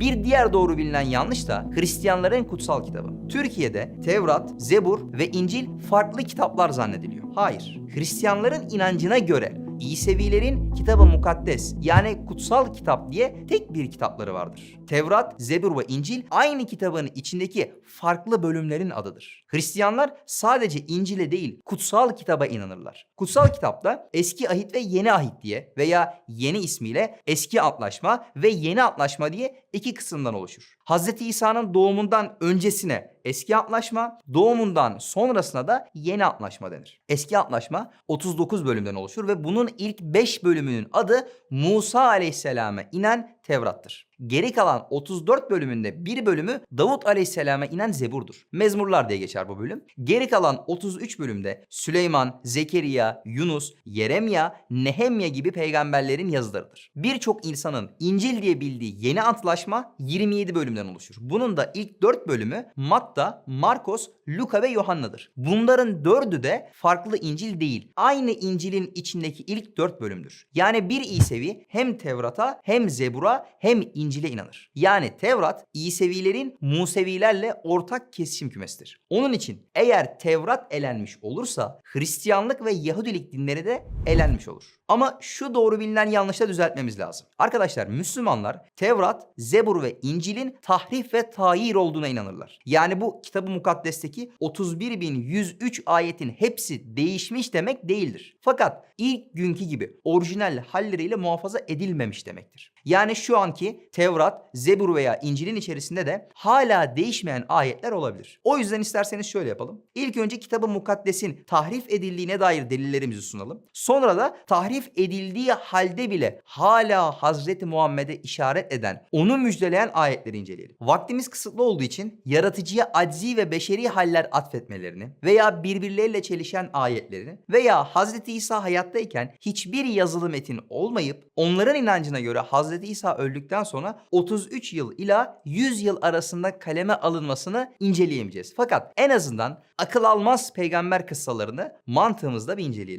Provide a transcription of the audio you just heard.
Bir diğer doğru bilinen yanlış da Hristiyanların kutsal kitabı. Türkiye'de Tevrat, Zebur ve İncil farklı kitaplar zannediliyor. Hayır. Hristiyanların inancına göre İsevilerin kitabı mukaddes yani kutsal kitap diye tek bir kitapları vardır. Tevrat, Zebur ve İncil aynı kitabın içindeki farklı bölümlerin adıdır. Hristiyanlar sadece İncil'e değil kutsal kitaba inanırlar. Kutsal kitapta eski ahit ve yeni ahit diye veya yeni ismiyle eski antlaşma ve yeni antlaşma diye iki kısımdan oluşur. Hz. İsa'nın doğumundan öncesine eski antlaşma, doğumundan sonrasına da yeni antlaşma denir. Eski antlaşma 39 bölümden oluşur ve bunun ilk 5 bölümünün adı Musa aleyhisselame inen Tevrat'tır. Geri kalan 34 bölümünde bir bölümü Davut aleyhisselame inen Zebur'dur. Mezmurlar diye geçer bu bölüm. Geri kalan 33 bölümde Süleyman, Zekeriya, Yunus, Yeremya, Nehemya gibi peygamberlerin yazılarıdır. Birçok insanın İncil diye bildiği yeni antlaşma 27 bölümden oluşur. Bunun da ilk 4 bölümü Matta, Markos, Luka ve Yuhanna'dır. Bunların dördü de farklı İncil değil. Aynı İncil'in içindeki ilk 4 bölümdür. Yani bir İsevi hem Tevrat'a hem Zebur'a hem İncil'e inanır. Yani Tevrat İsevilerin Musevilerle ortak kesişim kümesidir. Onun için eğer Tevrat elenmiş olursa Hristiyanlık ve Yahudilik dinleri de elenmiş olur. Ama şu doğru bilinen yanlışla düzeltmemiz lazım. Arkadaşlar Müslümanlar Tevrat, Zebur ve İncil'in tahrif ve tayir olduğuna inanırlar. Yani bu kitabı mukaddesteki 31.103 ayetin hepsi değişmiş demek değildir. Fakat ilk günkü gibi orijinal halleriyle muhafaza edilmemiş demektir. Yani şu anki Tevrat, Zebur veya İncil'in içerisinde de hala değişmeyen ayetler olabilir. O yüzden isterseniz şöyle yapalım. İlk önce kitabı mukaddesin tahrif edildiğine dair delillerimizi sunalım. Sonra da tahrif edildiği halde bile hala Hazreti Muhammed'e işaret eden, onu müjdeleyen ayetleri inceleyelim. Vaktimiz kısıtlı olduğu için yaratıcıya aczi ve beşeri haller atfetmelerini veya birbirleriyle çelişen ayetlerini veya Hazreti İsa hayattayken hiçbir yazılı metin olmayıp onların inancına göre Hazreti İsa öldükten sonra 33 yıl ila 100 yıl arasında kaleme alınmasını inceleyemeyeceğiz. Fakat en azından akıl almaz peygamber kıssalarını mantığımızda bir inceleyelim.